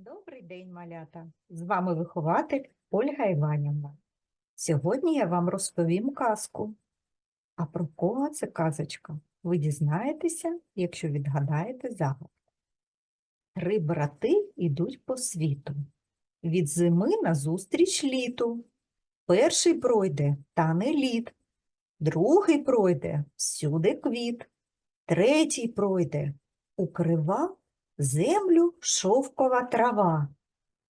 Добрий день, малята! З вами вихователь Ольга Іванівна. Сьогодні я вам розповім казку. А про кого це казочка? Ви дізнаєтеся, якщо відгадаєте загадку. Три брати йдуть по світу. Від зими назустріч літу. Перший пройде тане лід, другий пройде всюди квіт, третій пройде укрива землю шовкова трава.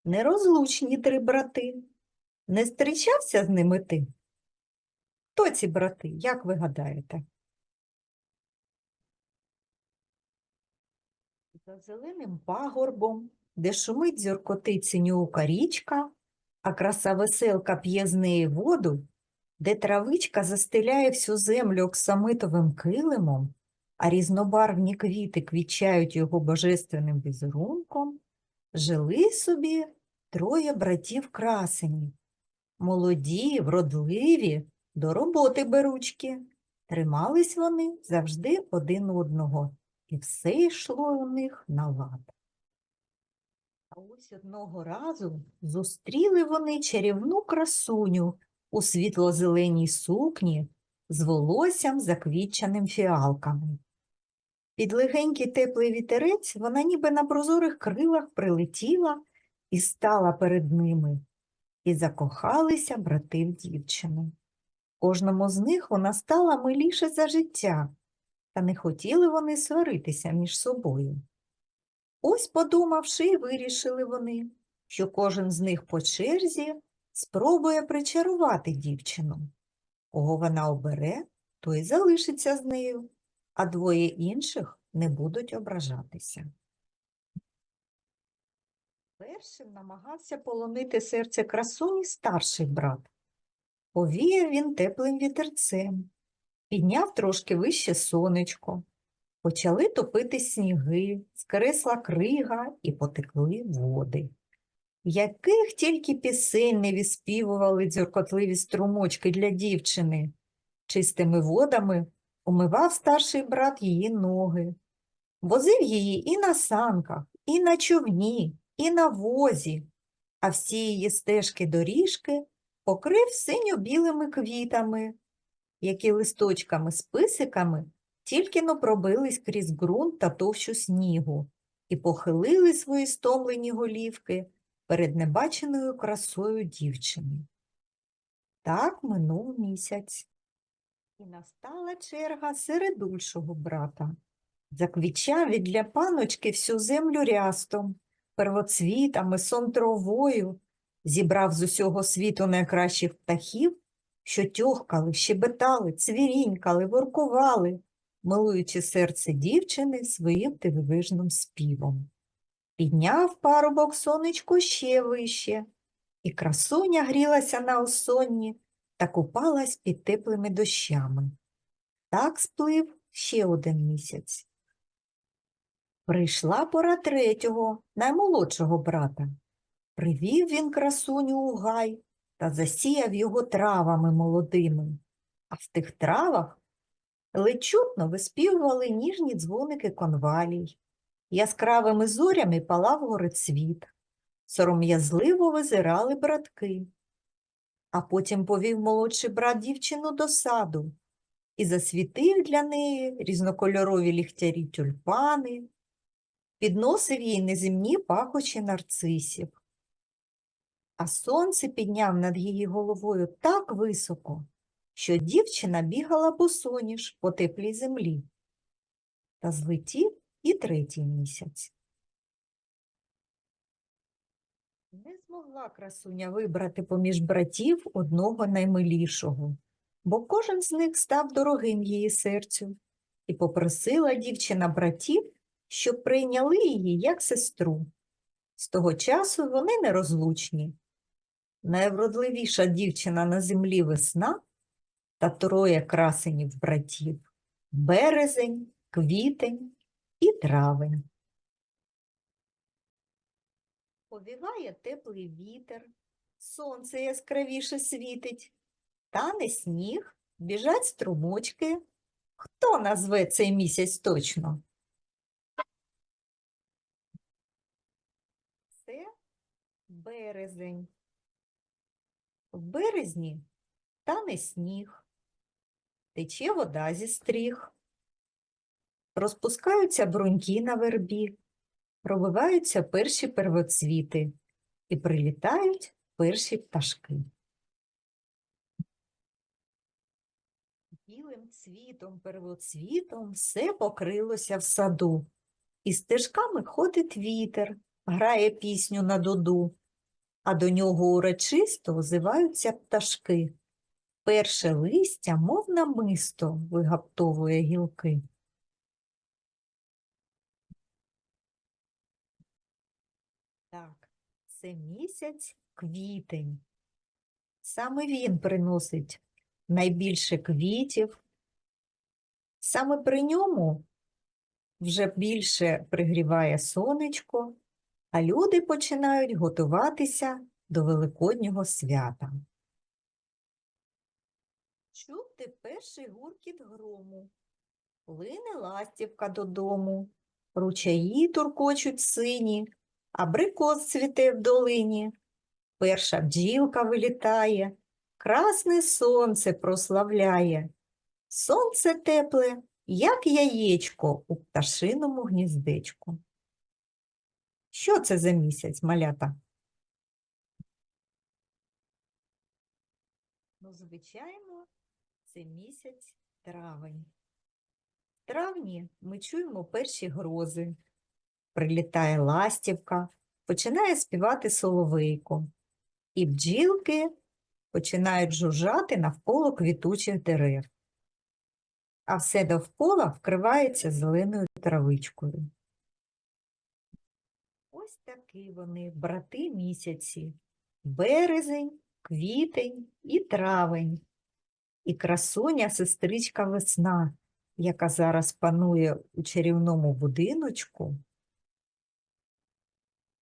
Нерозлучні три брати. Не зустрічався з ними ти? Хто ці брати, як ви гадаєте? За зеленим пагорбом, де шумить зюркотить синьоока річка, а краса веселка п'є з неї воду, де травичка застеляє всю землю оксамитовим килимом, а різнобарвні квіти квітчають його божественним візерунком, жили собі троє братів красені, молоді, вродливі, до роботи беручки. Тримались вони завжди один одного, і все йшло у них на лад. А ось одного разу зустріли вони чарівну красуню у світло-зеленій сукні з волоссям, заквітченим фіалками. Під легенький теплий вітерець вона ніби на прозорих крилах прилетіла і стала перед ними. І закохалися брати в дівчину. Кожному з них вона стала миліше за життя, та не хотіли вони сваритися між собою. Ось, подумавши, і вирішили вони, що кожен з них по черзі спробує причарувати дівчину. Кого вона обере, той залишиться з нею, а двоє інших не будуть ображатися. Першим намагався полонити серце красуні старший брат. Повіяв він теплим вітерцем, підняв трошки вище сонечко. Почали топити сніги, скресла крига і потекли води. Яких тільки пісень не відспівували дзюркотливі струмочки для дівчини. Чистими водами умивав старший брат її ноги, возив її і на санках, і на човні, і на возі, а всі її стежки доріжки покрив синьо-білими квітами, які листочками з писиками тільки но пробились крізь ґрунт та товщу снігу і похилили свої стомлені голівки перед небаченою красою дівчини. Так минув місяць. І настала черга середульшого брата. Заквічав для паночки всю землю рястом, первоцвітами, сон травою, зібрав з усього світу найкращих птахів, що тьохкали, щебетали, цвірінькали, воркували, милуючи серце дівчини своїм дивовижним співом. Підняв парубок сонечко ще вище, і красуня грілася на осонні та купалась під теплими дощами. Так сплив ще один місяць. Прийшла пора третього, наймолодшого брата. Привів він красуню у гай та засіяв його травами молодими, а в тих травах ледь виспівували ніжні дзвоники конвалій. Яскравими зорями палав горецвіт, сором'язливо визирали братки. А потім повів молодший брат дівчину до саду і засвітив для неї різнокольорові ліхтярі тюльпани, підносив їй неземні пахощі нарцисів. А сонце підняв над її головою так високо, що дівчина бігала босоніж по теплій землі. Та злетів і третій місяць. Не змогла красуня вибрати поміж братів одного наймилішого, бо кожен з них став дорогим її серцю, і попросила дівчина братів, щоб прийняли її як сестру. З того часу вони нерозлучні. Найвродливіша дівчина на землі весна та троє красенів братів березень, квітень і травень. Повіває теплий вітер, сонце яскравіше світить, тане сніг, біжать струмочки. Хто назве цей місяць точно? Це березень. В березні тане сніг, тече вода зі стріх, розпускаються бруньки на вербі, пробиваються перші первоцвіти і прилітають перші пташки. Білим цвітом, первоцвітом все покрилося в саду, і стежками ходить вітер, грає пісню на дуду, а до нього урочисто озиваються пташки. Перше листя, мов намисто, вигаптовує гілки. Так, це місяць квітень. Саме він приносить найбільше квітів. Саме при ньому вже більше пригріває сонечко, а люди починають готуватися до Великоднього свята. Чути перший гуркіт грому, лине ластівка додому, ручаї туркочуть сині, абрикос цвіте в долині, перша бджілка вилітає, красне сонце прославляє. Сонце тепле, як яєчко у пташиному гніздечку. Що це за місяць, малята? Ну, звичайно, це місяць травень. В травні ми чуємо перші грози. Прилітає ластівка, починає співати соловейко, і бджілки починають жужжати навколо квітучих дерев, а все довкола вкривається зеленою травичкою. Ось такі вони, брати місяці, березень, квітень і травень, і красуня сестричка весна, яка зараз панує у чарівному будиночку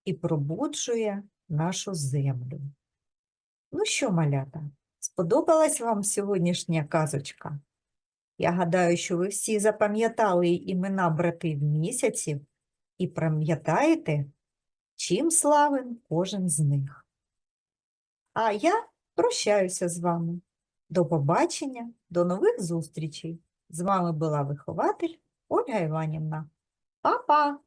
і пробуджує нашу землю. Ну що, малята, сподобалась вам сьогоднішня казочка? Я гадаю, що ви всі запам'ятали імена братів місяців і пам'ятаєте, чим славен кожен з них. А я прощаюся з вами. До побачення, до нових зустрічей. З вами була вихователь Ольга Іванівна. Па-па!